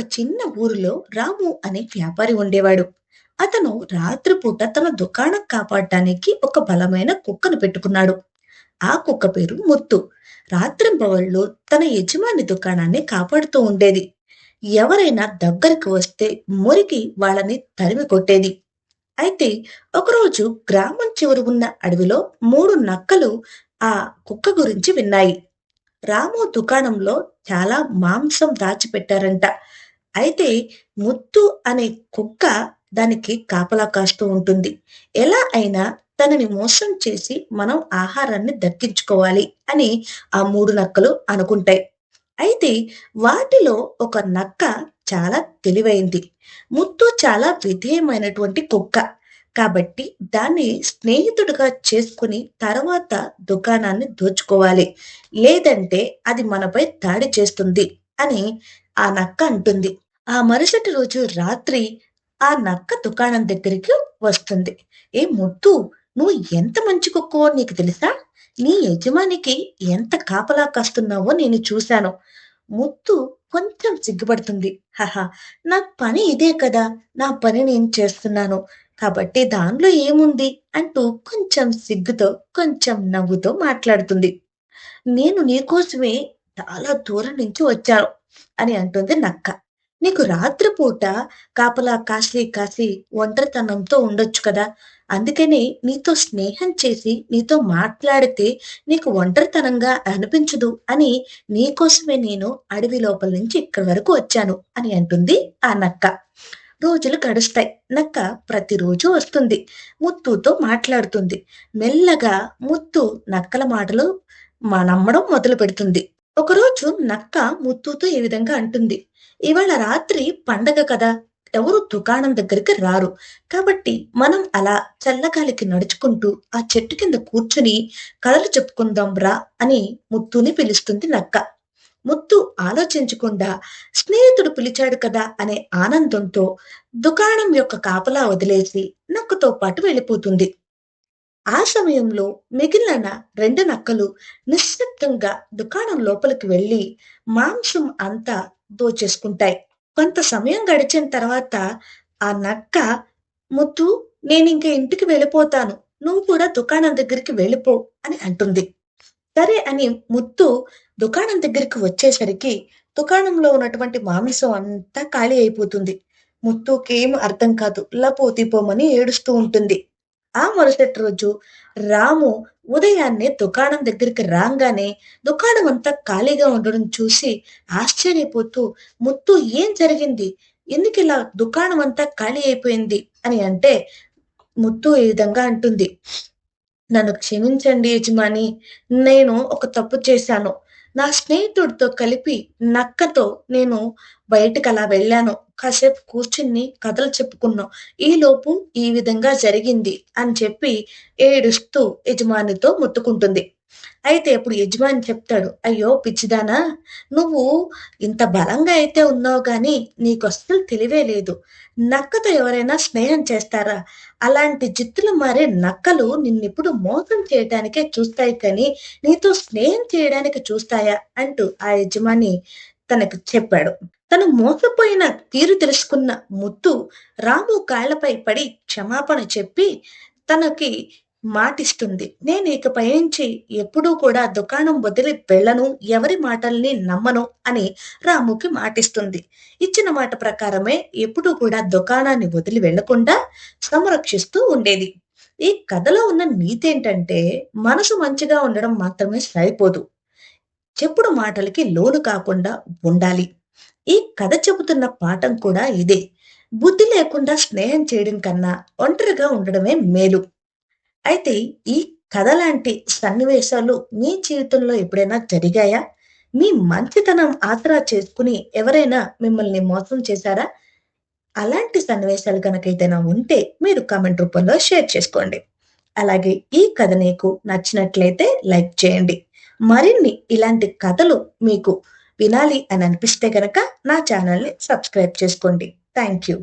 ఒక చిన్న ఊరిలో రాము అనే వ్యాపారి ఉండేవాడు. అతను రాత్రిపూట తన దుకాణం కాపాడటానికి ఒక బలమైన కుక్కను పెట్టుకున్నాడు. ఆ కుక్క పేరు ముత్తు. రాత్రింబవళ్ళు తన యజమాని దుకాణాన్ని కాపాడుతూ ఉండేది. ఎవరైనా దగ్గరికి వస్తే మురికి వాళ్ళని తరిమి కొట్టేది. అయితే ఒకరోజు గ్రామం చివరి ఉన్న అడవిలో మూడు నక్కలు ఆ కుక్క గురించి విన్నాయి. రాము దుకాణంలో చాలా మాంసం దాచిపెట్టారంట. అయితే ముత్తు అనే కుక్క దానికి కాపలా కాస్తూ ఉంటుంది. ఎలా అయినా తనని మోసం చేసి మనం ఆహారాన్ని దక్కించుకోవాలి అని ఆ మూడు నక్కలు అనుకుంటాయి. అయితే వాటిలో ఒక నక్క చాలా తెలివైంది. ముత్తు చాలా విధేయమైనటువంటి కుక్క. కాబట్టి దాన్ని స్నేహితుడిగా చేసుకుని తర్వాత దుకాణాన్ని దోచుకోవాలి. లేదంటే అది మనపై దాడి చేస్తుంది అని ఆ నక్క అంటుంది. ఆ మరుసటి రోజు రాత్రి ఆ నక్క దుకాణం దగ్గరికి వస్తుంది. ఏ ముద్దు నువ్వు ఎంత మంచి కుక్కవో నీకు తెలుసా? నీ యజమానికి ఎంత కాపలా కాస్తున్నావో నేను చూశాను. ముత్తు కొంచెం సిగ్గుపడుతుంది. హహా నా పని ఇదే కదా నా పని నేను చేస్తున్నాను. కాబట్టి దానిలో ఏముంది? అంటూ కొంచెం సిగ్గుతో కొంచెం నవ్వుతో మాట్లాడుతుంది. నేను నీకోసమే చాలా దూరం నుంచి వచ్చాను. అని అంటుంది నక్క. నీకు రాత్రిపూట కాపలా కాసి కాసి ఒంటరితనంతో ఉండొచ్చు కదా. అందుకని నీతో స్నేహం చేసి నీతో మాట్లాడితే నీకు ఒంటరితనంగా అనిపించదు అని నీకోసమే నేను అడవి లోపల నుంచి ఇక్కడి వరకు వచ్చాను అని అంటుంది ఆ నక్క. రోజులు గడుస్తాయి. నక్క ప్రతిరోజు వస్తుంది. ముత్తుతో మాట్లాడుతుంది. మెల్లగా ముత్తు నక్కల మాటలు మా నమ్మడం మొదలు పెడుతుంది ఒకరోజు నక్క ముత్తుతో ఈ విధంగా అంటుంది. ఇవాళ రాత్రి పండగ కదా ఎవరు దుకాణం దగ్గరికి రారు. కాబట్టి మనం అలా చల్లగాలికి నడుచుకుంటూ ఆ చెట్టు కింద కూర్చుని కథలు చెప్పుకుందాం రా అని ముత్తుని పిలుస్తుంది నక్క. ముత్తు ఆలోచించకుండా స్నేహితుడు పిలిచాడు కదా అనే ఆనందంతో దుకాణం యొక్క కాపలా వదిలేసి నక్కతో పాటు వెళ్ళిపోతుంది. ఆ సమయంలో మిగిలిన రెండు నక్కలు నిశ్శబ్దంగా దుకాణం లోపలికి వెళ్ళి మాంసం అంతా దోచేసుకుంటాయి. కొంత సమయం గడిచిన తర్వాత ఆ నక్క ముత్తు నేను ఇంక ఇంటికి వెళ్ళిపోతాను. నువ్వు కూడా దుకాణం దగ్గరికి వెళ్ళిపో అని అంటుంది. సరే అని ముత్తు దుకాణం దగ్గరికి వచ్చేసరికి దుకాణంలో ఉన్నటువంటి మాంసం అంతా ఖాళీ అయిపోతుంది. ముత్తుకేం అర్థం కాదు. లపోతిపోమని ఏడుస్తూ ఉంటుంది. ఆ మరుసటి రోజు రాము ఉదయాన్నే దుకాణం దగ్గరికి రాగానే దుకాణం అంతా ఖాళీగా ఉండడం చూసి ఆశ్చర్యపోతూ ముత్తు ఏం జరిగింది? ఎందుకు ఇలా దుకాణం అంతా ఖాళీ అయిపోయింది? అని అంటే ముత్తు ఈ విధంగా అంటుంది నన్ను క్షమించండి యజమాని నేను ఒక తప్పు చేశాను. నా స్నేహితుడితో కలిపి నక్కతో నేను బయటకు అలా వెళ్ళాను. కాసేపు కూర్చుని కథలు చెప్పుకున్నాం. ఈలోపు ఈ విధంగా జరిగింది అని చెప్పి ఏడుస్తూ యజమానితో ముత్తుకుంటుంది అయితే అప్పుడు యజమాని చెప్తాడు అయ్యో పిచ్చిదానా నువ్వు ఇంత బలంగా అయితే ఉన్నావు కానీ నీకు అస్సలు తెలివే లేదు. నక్కతో ఎవరైనా స్నేహం చేస్తారా? అలాంటి జిత్తులు మారే నక్కలు నిన్నెప్పుడు మోసం చేయడానికే చూస్తాయి కానీ నీతో స్నేహం చేయడానికి చూస్తాయా? అంటూ ఆ యజమాని తనకు చెప్పాడు. తను మోసపోయిన తీరు తెలుసుకున్న ముత్తు రాము కాళ్ళపై పడి క్షమాపణ చెప్పి తనకి మాటిస్తుంది. నేను ఇకపై నుంచి ఎప్పుడూ కూడా దుకాణం వదిలి వెళ్ళను ఎవరి మాటల్ని నమ్మను అని రాముకి మాటిస్తుంది. ఇచ్చిన మాట ప్రకారమే ఎప్పుడూ కూడా దుకాణాన్ని వదిలి వెళ్ళకుండా సంరక్షిస్తూ ఉండేది. ఈ కథలో ఉన్న నీతి ఏంటంటే మనసు మంచిగా ఉండడం మాత్రమే సరిపోదు. చెప్పుడు మాటలకి లోను కాకుండా ఉండాలి. ఈ కథ చెబుతున్న పాఠం కూడా ఇదే. బుద్ధి లేకుండా స్నేహం చేయడం కన్నా ఒంటరిగా ఉండడమే మేలు. అయితే ఈ కథ లాంటి సన్నివేశాలు మీ జీవితంలో ఎప్పుడైనా జరిగాయా? మీ మంచితనం ఆసరా చేసుకుని ఎవరైనా మిమ్మల్ని మోసం చేశారా? అలాంటి సన్నివేశాలు కనుక ఏదైనా ఉంటే మీరు కామెంట్ రూపంలో షేర్ చేసుకోండి. అలాగే ఈ కథ నీకు నచ్చినట్లయితే లైక్ చేయండి. మరిన్ని ఇలాంటి కథలు మీకు వినాలి అని అనిపిస్తే కనుక నా ఛానల్ని సబ్స్క్రైబ్ చేసుకోండి. Thank you